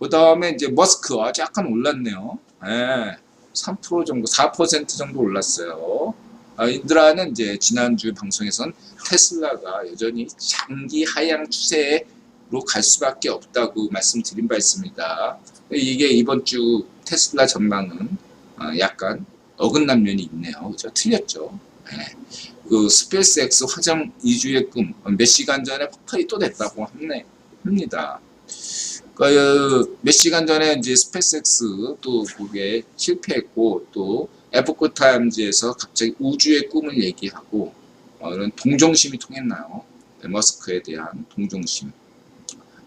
그 다음에 이제 머스크 아주 약간 올랐네요. 예, 3% 정도, 4% 정도 올랐어요. 아, 인드라는 이제 지난주 방송에선 테슬라가 여전히 장기 하향 추세로 갈 수밖에 없다고 말씀드린 바 있습니다. 이게 이번 주 테슬라 전망은 아, 약간 어긋난 면이 있네요. 그죠? 틀렸죠. 예. 그 스페이스X 화정 2주의 꿈 몇 시간 전에 폭발이 또 됐다고 합니다. 그몇 시간 전에 이제 스페이스X 또 그게 실패했고 또 에포크 타임즈에서 갑자기 우주의 꿈을 얘기하고 어, 이런 동정심이 통했나요? 네, 머스크에 대한 동정심.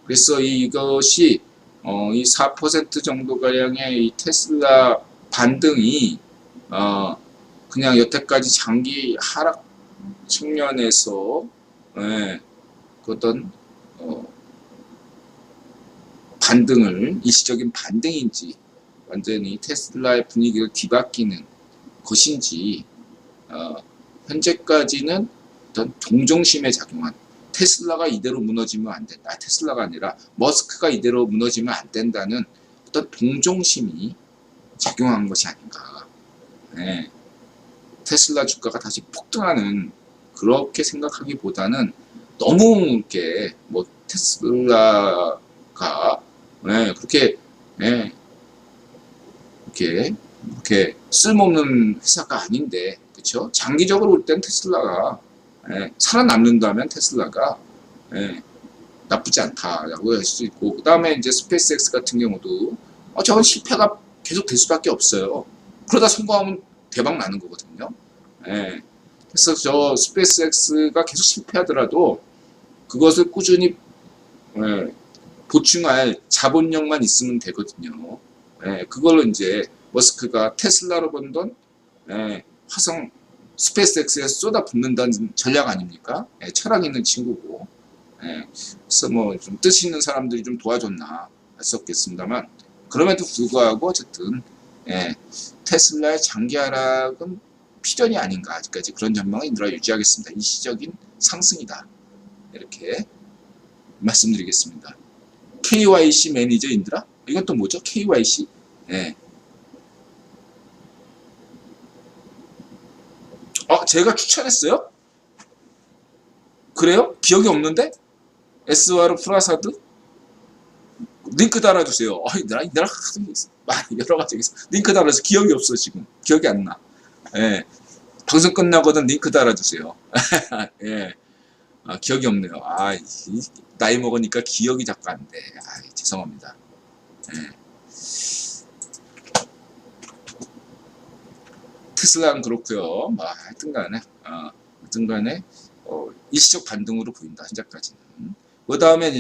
그래서 이것이 어, 이4% 정도 가량의 이 테슬라 반등이 어, 그냥 여태까지 장기 하락 측면에서 예, 그 어떤 어, 반등을 일시적인 반등인지 완전히 테슬라의 분위기를 뒤바뀌는 것인지 어, 현재까지는 어떤 동정심에 작용한 테슬라가 이대로 무너지면 안 된다. 아, 테슬라가 아니라 머스크가 이대로 무너지면 안 된다는 어떤 동정심이 작용한 것이 아닌가. 네. 테슬라 주가가 다시 폭등하는 그렇게 생각하기보다는 너무 이렇게 뭐 테슬라가 네, 그렇게 네, 이렇게 이렇게 쓸모없는 회사가 아닌데 그렇죠? 장기적으로 볼 땐 테슬라가 예, 살아남는다면 테슬라가 예, 나쁘지 않다라고 할 수 있고 그 다음에 이제 스페이스X 같은 경우도 어, 저건 실패가 계속 될 수밖에 없어요. 그러다 성공하면 대박 나는 거거든요. 예, 그래서 저 스페이스X가 계속 실패하더라도 그것을 꾸준히 예, 보충할 자본력만 있으면 되거든요. 예, 그걸로 이제 머스크가 테슬라로 번 돈, 예, 화성 스페이스X에 쏟아 붓는다는 전략 아닙니까? 예, 철학 있는 친구고. 예, 그래서 뭐 좀 뜻 있는 사람들이 좀 도와줬나 할 수 없겠습니다만 그럼에도 불구하고 어쨌든 예, 테슬라의 장기 하락은 필연이 아닌가 아직까지 그런 전망을 인드라 유지하겠습니다. 일시적인 상승이다. 이렇게 말씀드리겠습니다. KYC 매니저 인드라? 이건 또 뭐죠? KYC? 예. 어, 제가 추천했어요? 그래요? 기억이 없는데? 에스와르 프라사드? 링크 달아주세요. 어, 나, 나, 많이 여러 가지. 링크 달아서 기억이 없어, 지금. 기억이 안 나. 예. 방송 끝나거든 링크 달아주세요. 예. 아, 기억이 없네요. 아, 이, 나이 먹으니까 기억이 자꾸 안 돼. 아, 죄송합니다. 예. 테슬라는 그렇고요. 뭐 하여튼간에 어, 하여튼간에 어, 일시적 반등으로 보인다 현재까지는. 그 다음에